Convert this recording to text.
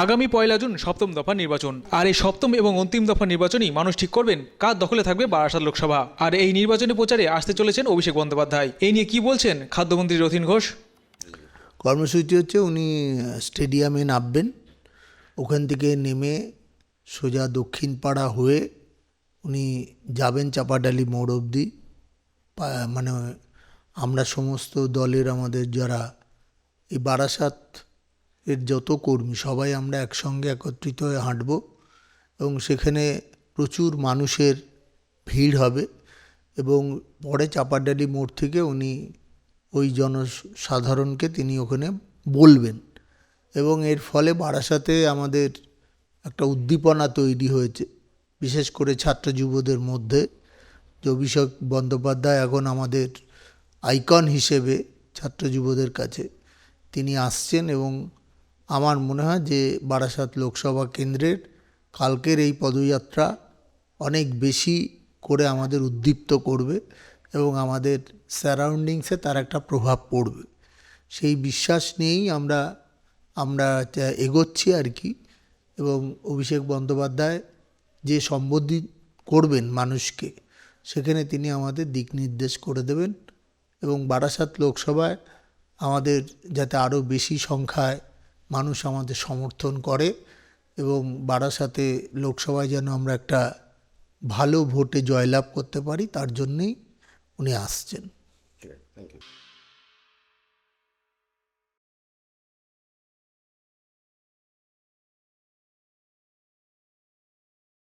আগামী পয়লা জুন সপ্তম দফা নির্বাচন। আর এই সপ্তম এবং অন্তিম দফা নির্বাচনই মানুষ ঠিক করবেন, কার দখলে থাকবে বারাসাত লোকসভা। আর এই নির্বাচনী প্রচারে আসতে চলেছেন অভিষেক বন্দ্যোপাধ্যায়। এই নিয়ে কি বলছেন খাদ্যমন্ত্রী রথিন ঘোষ? কর্মসূচি হচ্ছে উনি স্টেডিয়ামে নামবেন, ওখান থেকে নেমে সোজা দক্ষিণ পাড়া হয়ে উনি যাবেন চাপাডালি মোড় অবধি। মানে আমরা সমস্ত দলের আমাদের যারা এই বারাসাত এর যত কর্মী, সবাই আমরা একসঙ্গে একত্রিত হয়ে হাঁটব এবং সেখানে প্রচুর মানুষের ভিড় হবে এবং পরে চাপাডালি মোড় থেকে উনি ওই জনসাধারণকে তিনি ওখানে বলবেন এবং এর ফলে বারাসাতে আমাদের একটা উদ্দীপনা তৈরি হয়েছে, বিশেষ করে ছাত্র যুবদের মধ্যে। যে অভিষেক বন্দ্যোপাধ্যায় এখন আমাদের আইকন হিসেবে ছাত্র যুবদের কাছে। তিনি আসছেন এবং আমার মনে হয় যে বারাসাত লোকসভা কেন্দ্রের কালকের এই পদযাত্রা অনেক বেশি করে আমাদের উদ্দীপ্ত করবে এবং আমাদের সারাউন্ডিংসে তার একটা প্রভাব পড়বে। সেই বিশ্বাস নিয়েই আমরা আমরা এগোচ্ছি আর কি এবং অভিষেক বন্দ্যোপাধ্যায় যে সম্বোধি করবেন মানুষকে, সেখানে তিনি আমাদের দিক নির্দেশ করে দেবেন এবং বারাসাত লোকসভায় আমাদের যাতে আরও বেশি সংখ্যায় মানুষ আমাদের সমর্থন করে এবং বারাসাতে লোকসভায় যেন আমরা একটা ভালো ভোটে জয়লাভ করতে পারি, তার জন্যেই উনি আসছেন। Thank you